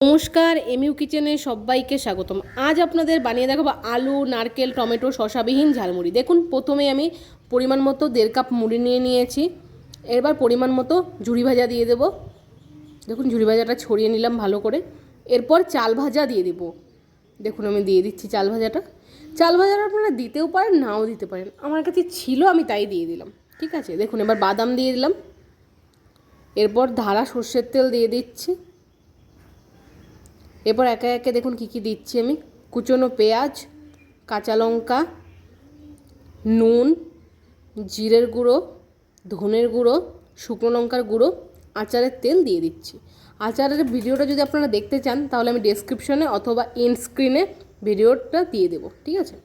নমস্কার, এমইউ কিচেনে সবাইকে স্বাগতম। আজ আপনাদের বানিয়ে দেখাবো আলু, নারকেল, টমেটো শশাবিহীন ঝালমুড়ি। দেখুন, প্রথমে আমি পরিমাণ মতো দেড় কাপ মুড়ি নিয়ে নিয়েছি। এবার পরিমাণ মতো ঝুড়ি ভাজা দিয়ে দেবো। দেখুন ঝুড়ি ভাজাটা ছড়িয়ে নিলাম ভালো করে। এরপর চাল ভাজা দিয়ে দেবো। দেখুন, আমি দিয়ে দিচ্ছি চাল ভাজাটা। চাল ভাজাটা আপনারা দিতেও পারেন, নাও দিতে পারেন। আমার কাছে ছিল, আমি তাই দিয়ে দিলাম। ঠিক আছে? দেখুন, এবার বাদাম দিয়ে দিলাম। এরপর ধারা সর্ষের তেল দিয়ে দিচ্ছি। এরপর একে একে দেখুন কী কী দিচ্ছি আমি। কুচনো পেঁয়াজ, কাঁচা লঙ্কা, নুন, জিরের গুঁড়ো, ধনের গুঁড়ো, শুকনো লঙ্কার গুঁড়ো, আচারের তেল দিয়ে দিচ্ছি। আচারের ভিডিওটা যদি আপনারা দেখতে চান, তাহলে আমি ডেসক্রিপশনে অথবা এন্ড স্ক্রিনে ভিডিওটা দিয়ে দেবো, ঠিক আছে?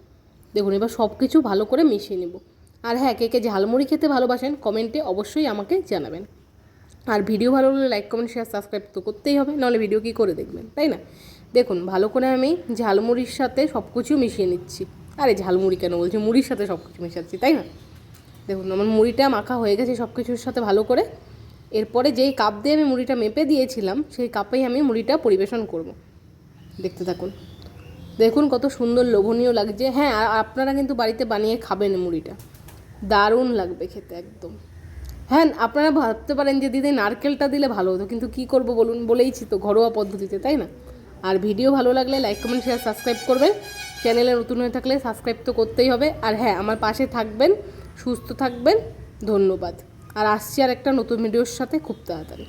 দেখুন, এবার সব কিছু ভালো করে মিশিয়ে নেব। আর হ্যাঁ কে কে ঝালমুড়ি খেতে ভালোবাসেন কমেন্টে অবশ্যই আমাকে জানাবেন। আর ভিডিও ভালো হলে লাইক কমেন্ট শেয়ার সাবস্ক্রাইব তো করতেই হবে। নাহলে ভিডিও কী করে দেখবেন, তাই না? দেখুন, ভালো করে আমি ঝালমুড়ির সাথে সব কিছু মিশিয়ে নিচ্ছি। আরে ঝালমুড়ি কেন বলছি? মুড়ির সাথে সব কিছু মেশাচ্ছি, তাই না? দেখুন, আমার মুড়িটা মাখা হয়ে গেছে সব কিছুর সাথে ভালো করে। এরপরে যেই কাপ দিয়ে আমি মুড়িটা মেপে দিয়েছিলাম, সেই কাপেই আমি মুড়িটা পরিবেশন করব। দেখতে থাকুন। দেখুন কত সুন্দর লোভনীয় লাগছে। হ্যাঁ আপনারা কিন্তু বাড়িতে বানিয়ে খাবেন মুড়িটা। দারুণ লাগবে খেতে একদম। হ্যাঁ আপনারা ভাবতে পারেন যে দিদি নারকেলটা দিলে ভালো হতো, কিন্তু কি করব বলুন, বলেইছি তো ঘরোয়া পদ্ধতিতে, তাই না? আর ভিডিও ভালো লাগলে লাইক, কমেন্ট শেয়ার সাবস্ক্রাইব করবেন। চ্যানেলে নতুন হয়ে থাকলে সাবস্ক্রাইব তো করতেই হবে। আর হ্যাঁ আমার পাশে থাকবেন, সুস্থ থাকবেন, ধন্যবাদ। আর আসছি আর একটা নতুন ভিডিওর সাথে খুব তাড়াতাড়ি।